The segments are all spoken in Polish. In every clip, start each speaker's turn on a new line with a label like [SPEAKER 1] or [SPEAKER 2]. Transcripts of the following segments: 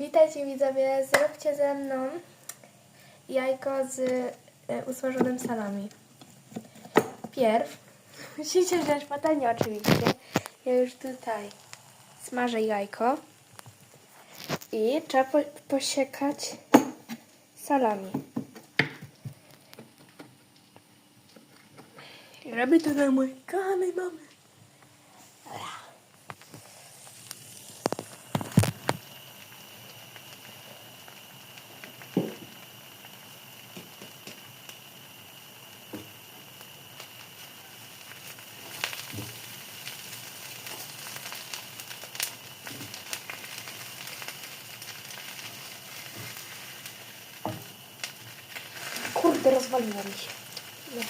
[SPEAKER 1] Witajcie widzowie, zróbcie ze mną jajko z e, usmażonym salami. Pierw musicie wziąć patelnię oczywiście. Ja już tutaj smażę jajko i trzeba po, posiekać salami. Robię to na mój kochanej mamy. Rozwaliła mi się. No.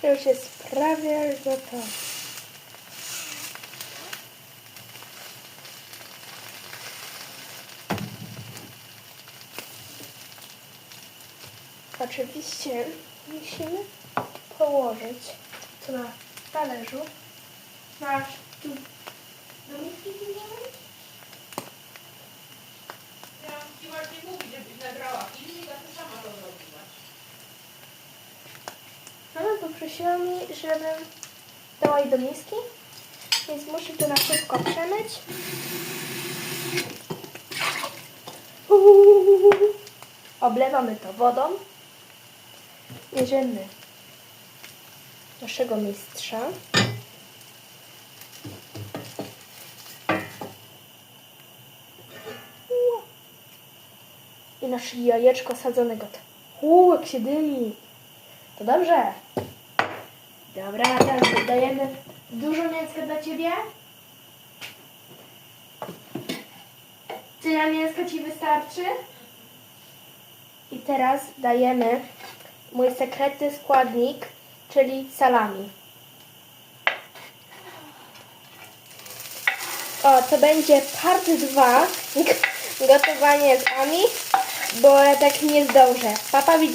[SPEAKER 1] To już jest prawie gotowe. Oczywiście musimy położyć to na talerzu. Masz poprosiła mnie, żebym dała jej do miski, więc muszę to na szybko przemyć. Oblewamy to wodą. Bierzemy naszego mistrza. I nasze jajeczko sadzone gotowe. Uuu, jak się dymi. To dobrze. Dobra, teraz dajemy dużo mięska dla Ciebie. Tyle mięska Ci wystarczy? I teraz dajemy mój sekretny składnik, czyli salami. O, to będzie part 2 gotowanie z Ami, bo ja tak nie zdążę. Papa widzi